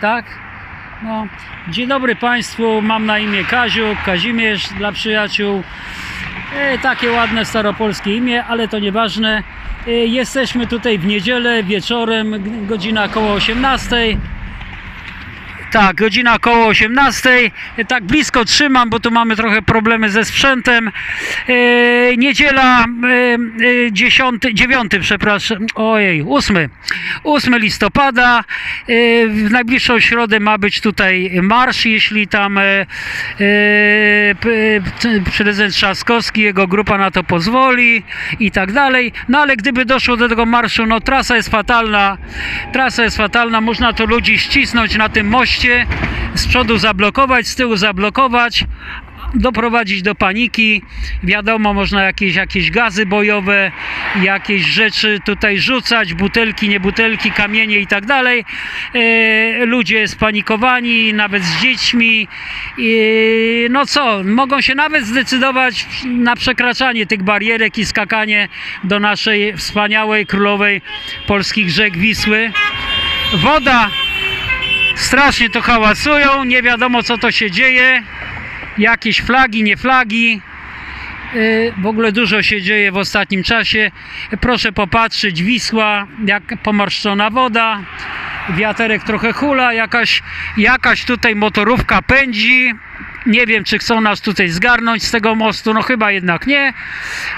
Tak? No. Dzień dobry Państwu, mam na imię Kaziu, Kazimierz dla przyjaciół. E, takie ładne staropolskie imię, ale to nieważne. E, jesteśmy tutaj w niedzielę wieczorem, godzina około 18. Tak, godzina około 18. E, Tak blisko trzymam, bo tu mamy trochę problemy ze sprzętem. E, niedziela e, 10, 9, przepraszam, ojej, 8. 8 listopada. E, w najbliższą środę ma być tutaj marsz, jeśli tam p- prezydent Trzaskowski, jego grupa na to pozwoli i tak dalej. No ale gdyby doszło do tego marszu, no trasa jest fatalna. Trasa jest fatalna, można to ludzi ścisnąć na tym moście, z przodu zablokować, z tyłu zablokować, doprowadzić do paniki. Wiadomo, można jakieś, jakieś gazy bojowe, jakieś rzeczy tutaj rzucać, butelki, nie butelki, kamienie i tak dalej. E, Ludzie spanikowani, nawet z dziećmi. I, no co, mogą się nawet zdecydować na przekraczanie tych barierek i skakanie do naszej wspaniałej, królowej polskich rzek Wisły. Woda strasznie to hałasują, nie wiadomo co to się dzieje jakieś flagi, nie flagi. Yy, W ogóle dużo się dzieje w ostatnim czasie. Proszę popatrzeć, Wisła, jak pomarszczona woda, wiaterek trochę hula, jakaś, jakaś tutaj motorówka pędzi. Nie wiem, czy chcą nas tutaj zgarnąć z tego mostu, no chyba jednak nie.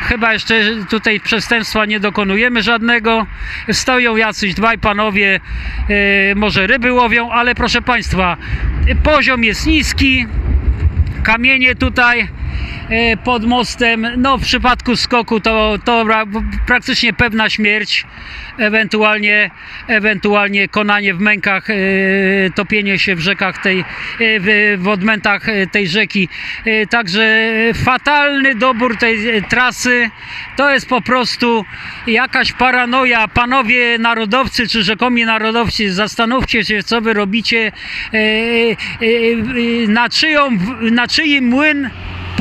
Chyba jeszcze tutaj przestępstwa nie dokonujemy żadnego. Stoją jacyś dwaj panowie, yy, może ryby łowią, ale proszę Państwa, poziom jest niski, kamienie tutaj pod mostem. No w przypadku skoku to, to ra- praktycznie pewna śmierć, ewentualnie, ewentualnie konanie w mękach, e, topienie się w rzekach tej, e, w, odmętach e, tej rzeki. E, Także fatalny dobór tej e, trasy to jest po prostu jakaś paranoja. Panowie narodowcy czy rzekomi narodowcy, zastanówcie się co wy robicie, e, e, e, na, czyją, na młyn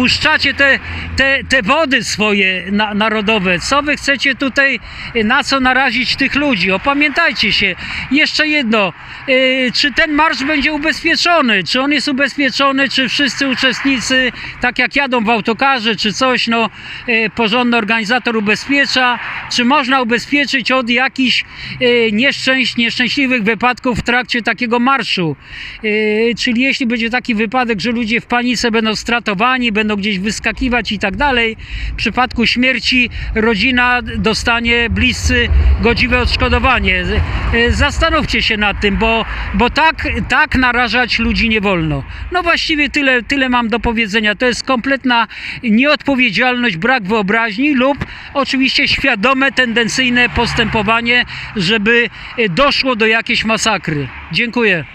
puszczacie te, te, te wody swoje na, narodowe. Co wy chcecie tutaj, na co narazić tych ludzi? Opamiętajcie się. Jeszcze jedno. Yy, czy ten marsz będzie ubezpieczony? Czy on jest ubezpieczony? Czy wszyscy uczestnicy, tak jak jadą w autokarze, czy coś, no yy, porządny organizator ubezpiecza? Czy można ubezpieczyć od jakichś yy, nieszczęść, nieszczęśliwych wypadków w trakcie takiego marszu? Yy, czyli jeśli będzie taki wypadek, że ludzie w panice będą stratowani, będą gdzieś wyskakiwać i tak dalej, w przypadku śmierci rodzina dostanie bliscy godziwe odszkodowanie. Yy, Zastanówcie się nad tym, bo, bo tak, tak narażać ludzi nie wolno. No właściwie tyle, tyle mam do powiedzenia. To jest kompletna nieodpowiedzialność, brak wyobraźni lub oczywiście świadome, tendencyjne postępowanie, żeby yy, doszło do jakiejś masakry. Dziękuję.